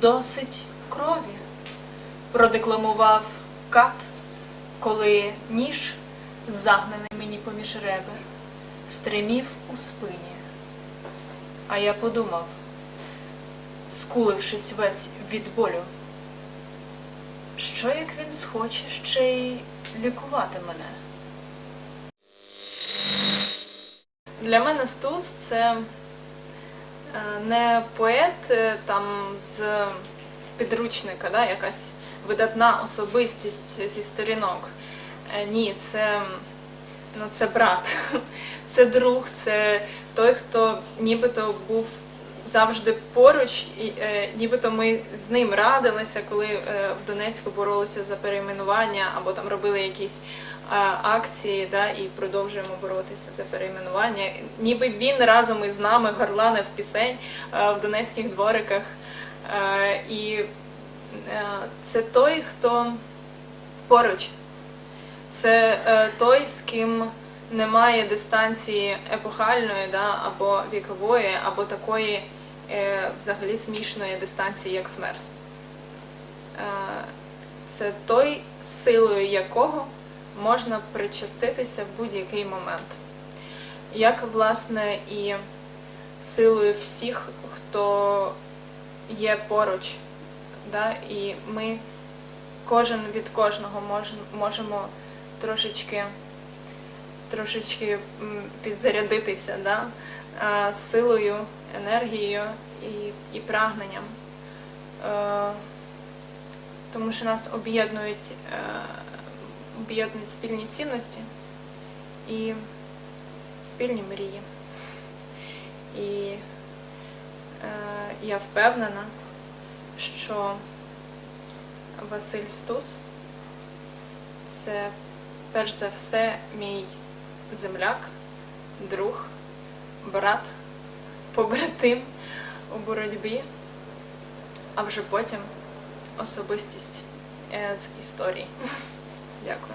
досить крові, продекламував кат, коли ніж, загнаний мені поміж ребер, стримів у спині. А я подумав, скулившись весь від болю, що як він схоче ще й лікувати мене? Для мене Стус це не поет е, там з підручника, да, якась видатна особистість зі сторінок. Е, Ні, це, ну, це брат, це друг, це той, хто нібито був завжди поруч, і е, нібито ми з ним радилися, коли е, в Донецьку боролися за перейменування або там робили якісь е, акції, да, і продовжуємо боротися за перейменування. Ніби він разом із нами горланив пісень е, в донецьких двориках. Е, і е, це той, хто поруч. Це е, той, з ким немає дистанції епохальної, да, або вікової, або такої взагалі смішної дистанції, як смерть. Е, це той, силою якого можна причаститися в будь-який момент. Як, власне, і силою всіх, хто є поруч. Да? І ми кожен від кожного можемо трошечки, трошечки підзарядитися да? е, силою, енергією і, і прагненням. Е, Тому що нас об'єднують, е, об'єднують спільні цінності і спільні мрії. І я впевнена, що Василь Стус це перш за все мій земляк, друг, брат, побратим у боротьбі, а вже потім особистість е, з історії. Дякую.